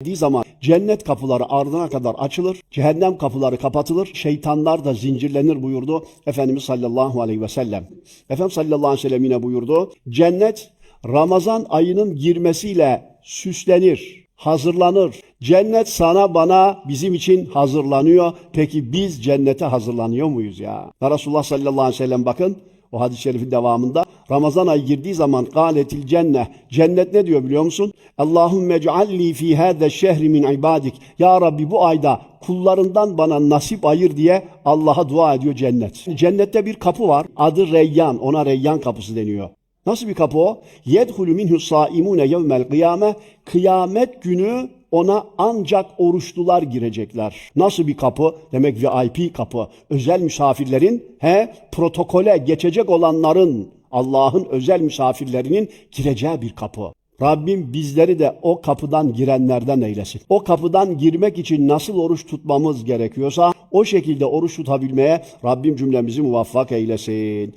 Dediği zaman cennet kapıları ardına kadar açılır, cehennem kapıları kapatılır, şeytanlar da zincirlenir buyurdu Efendimiz sallallahu aleyhi ve sellem. Efendimiz sallallahu aleyhi ve sellem yine buyurdu, cennet Ramazan ayının girmesiyle süslenir, hazırlanır. Cennet sana bana bizim için hazırlanıyor. Peki biz cennete hazırlanıyor muyuz ya? Resulullah sallallahu aleyhi ve sellem bakın o hadis-i şerifin devamında Ramazan ayı girdiği zaman galetil cenne cennet ne diyor biliyor musun? Allahümme cealli fi hâze şehri min ibadik. Ya Rabbi bu ayda kullarından bana nasip ayır diye Allah'a dua ediyor cennet. Cennette bir kapı var. Adı Reyyan. Ona Reyyan kapısı deniyor. Nasıl bir kapı o? Yedhulu minhu saimune yevmel kıyame. Kıyamet günü ona ancak oruçlular girecekler. Nasıl bir kapı? Demek VIP kapı. Özel misafirlerin, he, protokole geçecek olanların, Allah'ın özel misafirlerinin gireceği bir kapı. Rabbim bizleri de o kapıdan girenlerden eylesin. O kapıdan girmek için nasıl oruç tutmamız gerekiyorsa o şekilde oruç tutabilmeye Rabbim cümlemizi muvaffak eylesin.